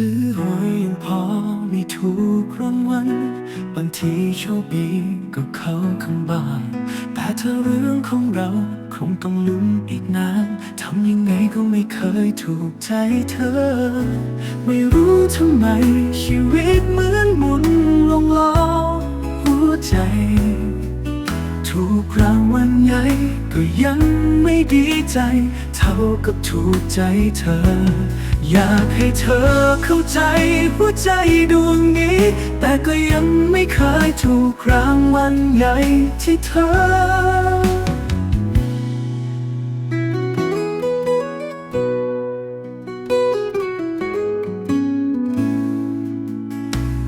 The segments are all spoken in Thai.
อหวยยังพอมีถูกรางวัลบางทีโชคดีก็เข้าข้างบ้านแต่ถ้าเรื่องของเราคงต้องลุ้นอีกนานทำยังไงก็ไม่เคยถูกใจเธอ ไม่รู้ทำไมชีวิตเหมือนหมุนลง ก็ยังไม่ดีใจ เท่ากับถูกใจเธอ อยากให้เธอเข้าใจหัวใจดวงนี้ แต่ก็ยังไม่เคยถูกรางวัลใหญ่ที่เธอ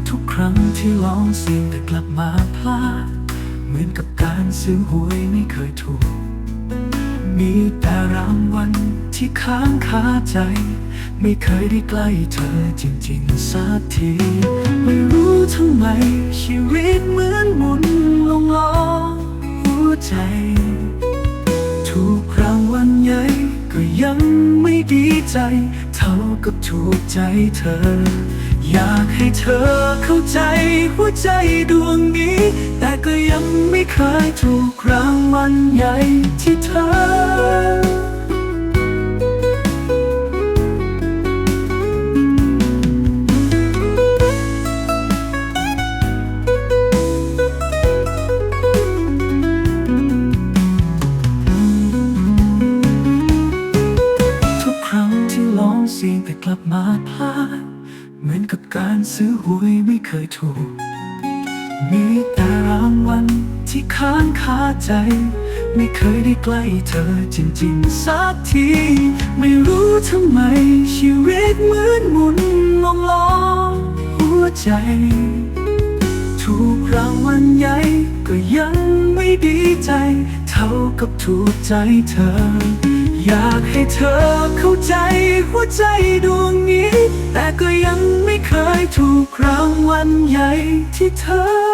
ทุกครั้งที่ลองเสี่ยงแต่กลับมาพลาด เหมือนกับการซื้อหวยไม่เคยถูก มีแต่รางวัลที่ค้างคาใจ ไม่เคยได้ใกล้เธอจริงๆสักที ไม่รู้ทำไมชีวิตเหมือนหมุนลงล้อหัวใจ ถูกรางวัลใหญ่ก็ยังไม่ดีใจ เท่ากับถูกใจเธอ อยากให้เธอเข้าใจหัวใจดวงนี้ แต่ก็ยังไม่เคยถูกรางวัลใหญ่ที่เธอทุกครั้งที่ลองเสี่ยงแต่กลับมาพลาด เหมือนกับการซื้อหวยไม่เคยถูก มีแต่รางวัลที่ค้างคาใจ ไม่เคยได้ใกล้เธอจริงๆสักที ไม่รู้ทำไมชีวิตเหมือนหมุนลงล้อหัวใจ ถูกรางวัลใหญ่ก็ยังไม่ดีใจ เท่ากับถูกใจเธอ อยากให้เธอเข้าใจหัวใจดวงนี้ แต่ก็ยังไม่เคยถูกรางวัลใหญ่ที่เธอ「